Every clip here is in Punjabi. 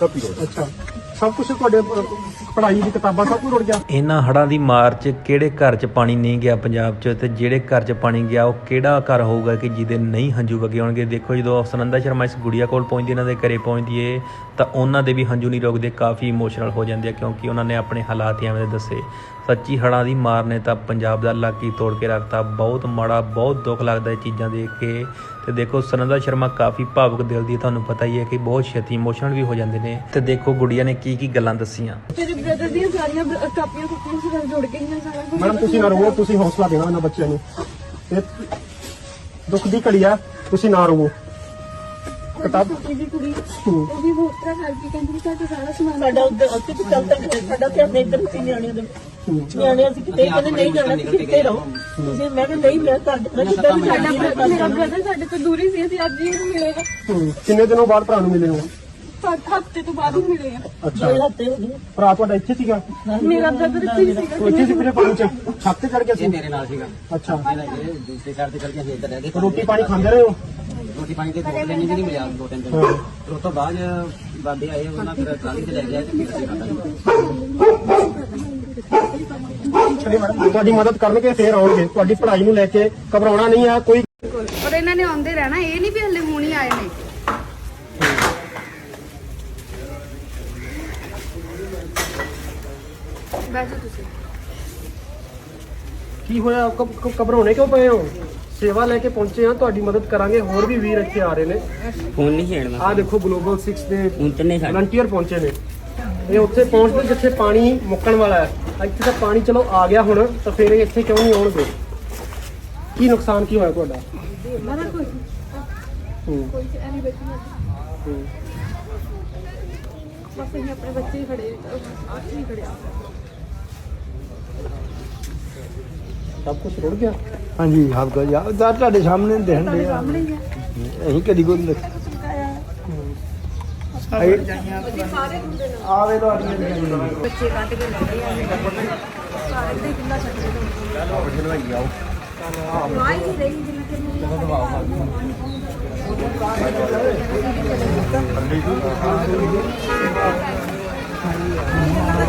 ਸਭ ਕੁਝ ਰੁੜ ਅੱਛਾ ਸਭ ਕੁਝ ਤੁਹਾਡੇ ਪੜ੍ਹਾਈ ਦੀ ਕਿਤਾਬਾਂ ਸਭ ਕੁਝ ਰੁੜ ਗਿਆ। ਇਹਨਾਂ ਹੜ੍ਹਾਂ ਦੀ ਮਾਰ 'ਚ ਕਿਹੜੇ ਘਰ 'ਚ ਪਾਣੀ ਨਹੀਂ ਗਿਆ ਪੰਜਾਬ 'ਚ ਤੇ ਜਿਹੜੇ ਘਰ 'ਚ ਪਾਣੀ ਗਿਆ ਉਹ ਕਿਹੜਾ ਘਰ ਹੋਊਗਾ ਕਿ ਜਿਹਦੇ ਨਹੀਂ ਹੰਝੂ ਵਗੇ ਹੋਣਗੇ? ਦੇਖੋ ਜਦੋਂ ਸੁਨੰਦਾ ਸ਼ਰਮਾ ਇਸ ਗੁੜੀਆ ਕੋਲ ਪਹੁੰਚਦੀ, ਇਹਨਾਂ ਦੇ ਘਰੇ ਪਹੁੰਚਦੀ ਏ, ਤਾਂ ਉਹਨਾਂ ਦੇ ਵੀ ਹੰਝੂ ਨਹੀਂ ਰੁਕਦੇ, ਕਾਫੀ ਇਮੋਸ਼ਨਲ ਹੋ ਜਾਂਦੇ ਆ ਕਿਉਂਕਿ ਉਹਨਾਂ ਨੇ ਆਪਣੇ ਹਾਲਾਤ ਹੀ ਐਵੇਂ ਦੇ ਦੱਸੇ। ਸੱਚੀ ਹੜ੍ਹਾਂ ਦੀ ਮਾਰ ਨੇ ਤਾਂ ਪੰਜਾਬ ਦਾ ਇਲਾਕਾ ਤੋੜ ਕੇ ਰੱਖਤਾ। ਬਹੁਤ ਮਾੜਾ, ਬਹੁਤ ਦੁੱਖ ਲੱਗਦਾ ਇਹ ਚੀਜ਼ਾਂ ਦੇਖ ਕੇ। ਤੇ ਦੇਖੋ ਸੁਨੰਦਾ ਸ਼ਰਮਾ ਕਾਫੀ ਭਾਵੁਕ ਦਿਲ ਦੀ, ਤੁਹਾਨੂੰ ਪਤਾ ਹੀ ਹੈ ਕਿ ਬਹੁਤ ਛੇਤੀ ਇਮੋਸ਼ਨਲ ਵੀ ਹੋ ਜਾਂਦੇ ਨੇ। ਤੇ ਦੇਖੋ ਗੁੜੀਆ ਨੇ ਕੀ ਕੀ ਗੱਲਾਂ ਦੱਸੀਆਂ? ਤੇਰੇ ਬ੍ਰਦਰ ਦੀਆਂ ਸਾਰੀਆਂ ਬਰ- ਕਾਪੀਆਂ ਕੁੱਪੀਆਂ ਸਾਰਾ ਜੁੜ ਗਈਆਂ ਸਾਰਾ ਕੁਝ ਮੈਡਮ ਤੁਸੀਂ ਨਾ ਰੋਵੋ ਤੁਸੀਂ ਹੌਸਲਾ ਦੇਣਾ ਇਹਨਾਂ ਬੱਚਿਆਂ ਨੂੰ। ਇਹ ਦੁੱਖ ਦੀ ਘੜੀ ਆ ਤੁਸੀਂ ਨਾ ਰੋਵੋ ਕਿਤਾਬ ਛੋਟੀ ਜਿਹੀ ਕੁੜੀ। ਉਹ ਵੀ ਬਹੁਤ ਤਰ੍ਹਾਂ ਕਰਕੇ ਕਹਿੰਦੀ ਵੀ ਸਾਡਾ ਸਾਰਾ ਸਮਾਨ ਸਾਡਾ ਉੱਧਰ ਉੱਥੇ ਤੇ ਚੱਲ ਤੱਕ ਸਾਡਾ ਧਿਆਨ ਇੱਧਰ ਸੀ ਨਿਆਣਿਆਂ ਦੇ। ਨਿਆਣੇ ਅਸੀਂ ਕਿਤੇ ਕਹਿੰਦੇ ਨਹੀਂ ਜਾਣਾ ਤੁਸੀਂ ਕਿਤੇ ਰਹੋ। ਤੁਸੀਂ ਮੈਂ ਕਿਹਾ ਨਹੀਂ ਮੈਂ ਘਰ ਮੈਂ ਕਿੱਦਾਂ ਵੀ ਸਾਡਾ ਸਾਡਾ brother- ਮੇਰਾ ਬ੍ਰਦਰ ਸਾਡੇ ਤੋਂ ਦੂਰ ਹੀ ਸੀ ਅਸੀਂ ਅੱਜ ਹੀ ਇਹਨੂੰ ਮਿਲੇ ਹੂੰ। ਕਿੰਨੇ ਦਿਨੋਂ ਬਾਅਦ ਭਰਾ ਨੂੰ ਮਿਲੇ ਹੋ? ਹਫ਼ਤੇ ਤੋਂ ਬਾਅਦ ਹੀ ਮਿਲੇ ਆ। ਅੱਛਾ। ਦੋ ਹਫ਼ਤੇ ਹੋ ਗਏ ਭਰਾ ਤੁਹਾਡਾ ਇੱਥੇ ਸੀਗਾ? ਮੇਰਾ ਬ੍ਰਦਰ ਇੱਥੇ ਹੀ ਸੀਗਾ। ਉਹ ਇੱਥੇ ਸੀ ਫਿਰ ਪਾਣੀ ਚ ਛੱਤ ਤੇ ਚੜ ਗਿਆ ਸੀ? ਇਹ ਮੇਰੇ ਨਾਲ ਸੀਗਾ। ਅੱਛਾ। ਮੇਰਾ ਇਹ ਦੂਸਰੇ ਘਰ ਤੇ ਚਲ ਕੇ ਅਸੀਂ ਇੱਧਰ ਰਹਿ ਗਏ ਰੋਟੀ ਪਾਣੀ ਖਾਂਦੇ ਰਹੇ ਹੋ? ਰੋਟੀ ਪਾਣੀ ਤੇ ਦੋ ਦਿਨ ਵੀ ਨਹੀਂ ਮਿਲਿਆ ਦੋ ਤਿੰਨ ਦਿਨ। ਹਾਂ। ਫਿਰ ਉਸ ਤੋਂ ਬਾਅਦ ਬਾਦੇ ਆਏ ਉਹਨਾਂ ਫਿਰ ਟਰਾਲੀ ਤੇ ਲੈ ਗਿਆ ਤੇ ਫਿਰ ਅਸੀਂ ਖਾਧਾ ਤੁਹਾਡੀ ਮਦਦ ਕਰਨਗੇ ਫੇਰ ਆਉਣਗੇ। ਤੁਹਾਡੀ ਪੜ੍ਹਾਈ ਨੂੰ ਲੈ ਕੇ ਘਬਰਾਉਣਾ ਨਹੀਂ ਆ ਕੋਈ ਔਰ ਇਹਨਾਂ ਨੇ ਆਉਂਦੇ ਰਹਿਣਾ ਇਹ ਨਹੀਂ ਵੀ ਹਲੇ ਹੁਣ ਹੀ ਆਏ ਨੇ। ਬੈਠੋ ਤੁਸੀਂ ਕੀ ਹੋਇਆ? ਘ- ਘ- ਘਬਰਾਉਣੇ ਕਿਉਂ ਪਏ ਹੋ? ਸੇਵਾ ਲੈ ਕੇ ਪਹੁੰਚੇ ਆ ਤੁਹਾਡੀ ਮਦਦ ਕਰਾਂਗੇ। ਹੋਰ ਵੀ ਵੀਰ ਇੱਥੇ ਆ ਰਹੇ ਨੇ। ਫੋਨ ਨਹੀਂ ਛੇੜਨਾ ਆਹ ਦੇਖੋ ਗਲੋਬਲ 6 ਦੇ ਹੁਣ ਤੇ ਨਹੀਂ ਵਲੰਟੀਅਰ ਪਹੁੰਚੇ ਨੇ। ਇਹ ਉੱਥੇ ਪਹੁੰਚਦੇ ਜਿੱਥੇ ਪਾਣੀ ਮੁੱਕਣ ਵਾਲਾ ਹੈ। ਇੱਥੇ ਤਾਂ ਪਾਣੀ ਚਲੋ ਆ ਗਿਆ ਹੁਣ ਤਾਂ ਫਿਰ ਇਹ ਇੱਥੇ ਕਿਉਂ ਨਹੀਂ ਆਉਣਗੇ? ਕੀ ਨੁਕਸਾਨ ਕੀ ਹੋਇਆ ਤੁਹਾਡਾ? ਮਾਰਾ ਕੋਈ ਹੂੰ, ਕੋਈ ਐਨੀ ਬੈਠੀ ਨਾ। ਹੂੰ। ਬਸ ਅਸੀਂ ਆਪਣੇ ਬੱਚੇ ਹੀ ਖੜੇ ਆਖ ਨਹੀਂ ਖੜਿਆ ਸਭ ਕੁਝ ਰੁੜ ਗਿਆ? ਹਾਂਜੀ ਸਭ ਕੁਝ ਆ ਤਾਂ ਤੁਹਾਡੇ ਸਾਹਮਣੇ ਦੇਖਣ ਦੇ ਆ। ਸਾਹਮਣੇ ਹੀ ਆ। ਅਸੀਂ ਕਦੀ ਕੋਈ ਨਹੀਂ ਆਵੇ ਤੁਹਾਡੀਆਂ ਬੱਚੇ ਕੱਢ ਕੇ ਲੈ ਗਏ ਆ। ਸਾਰੇ ਦੇ ਕਿੰਨਾ ਛੱਡ ਦੇ ਆਈ ਨਹੀਂ ਰਹੀ ਜਿੰਨਾ ਕਿ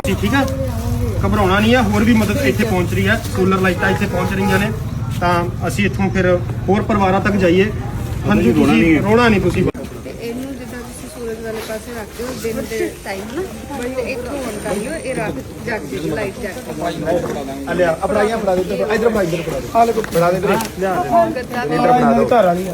ਜੀ ਠੀਕ ਆ? ਘਬਰਾਉਣਾ ਨਹੀਂ ਆ ਹੋਰ ਵੀ ਮਦਦ ਇੱਥੇ ਪਹੁੰਚ ਰਹੀ ਹੈ ਸੋਲਰ ਲਾਈਟਾਂ ਇੱਥੇ ਪਹੁੰਚ ਰਹੀਆਂ ਨੇ। ਤਾਂ ਅਸੀਂ ਇੱਥੋਂ ਫਿਰ ਹੋਰ ਪਰਿਵਾਰਾਂ ਤੱਕ ਜਾਈਏ। ਹਾਂਜੀ ਤੁਸੀਂ ਰੋਣਾ ਨਹੀਂ ਤੁਸੀਂ। ਤੇ ਇਹਨੂੰ ਜਿੱਦਾਂ ਤੁਸੀਂ ਸੂਰਜ ਵਾਲੇ ਪਾਸੇ ਰੱਖ ਦਿਓ ਦਿਨ ਦੇ ਟਾਈਮ ਨਾ ਬਟ ਇੱਥੋਂ ਔਨ ਕਰ ਲਿਓ ਇਹ ਰਾਤ ਜਗ ਜੇ ਲਾਈਟ ਜਗ ਆ ਲਿਆ ਅਪੜਾਈਆਂ ਫੜਾ ਦੇ ਇੱਧਰ ਇਧਰ ਫੜਾ ਇੱਧਰ ਫੜਾ ਦੇ। ਆ ਲੈ ਫੜਾ ਦੇ। ਗੱਦਾ ਵੀ ਇੱਧਰ ਫੜਾ ਦੋ। ਧਾਰਾ ਨਹੀਂ